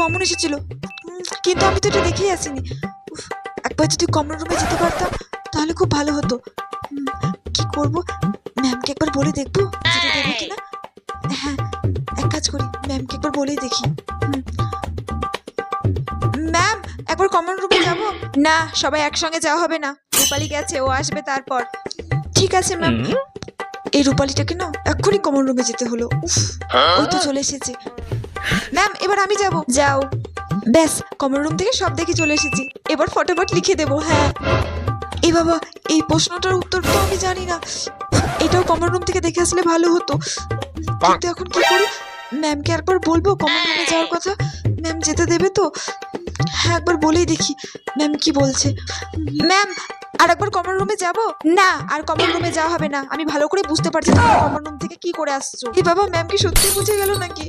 Common এসেছিল। কিন্তু আমি তো এটা দেখেই আসিনি। একবার যদি কমন রুমে যেতে পারতাম তাহলে খুব ভালো হতো। কি করব? ম্যামকে একবার বলে দেখব যেতে দেবে কিনা? হ্যাঁ এক কাজ করি ম্যামকে একবার বলেই দেখি। ম্যাম একবার কমন রুমে যাব? না সবাই একসঙ্গে যাওয়া হবে না। রূপালি গেছে ও আসবে তারপর। ঠিক আছে ম্যাম এই রূপালিটাকে না এক্ষুনি কমন রুমে যেতে হলো। উফ ওই তো চলে এসেছে। ম্যাম এবার আমি যাব। যাও। ব্যাস কমন রুম থেকে সব দেখে চলে এসেছি। এবার ফটোফট লিখে দেবো হ্যাঁ। এ বাবা এই প্রশ্নটার উত্তর তো আমি জানি না। এটাও কমন রুম থেকে দেখে আসলে ভালো হতো। কিন্তু এখন কি করি? ম্যামকে একবার বলব কমন রুমে যাওয়ার কথা? ম্যাম যেতে দেবে তো? হ্যাঁ একবার বলেই দেখি। ম্যাম কি বলছে? ম্যাম আর একবার কমন রুমে যাব? না। আর কমন রুমে যাওয়া হবে না। আমি ভালো করে বুঝতে পারছি কমন রুম থেকে কি করে আসছো। এই বাবা ম্যাম কি সত্যি বুঝে গেল নাকি?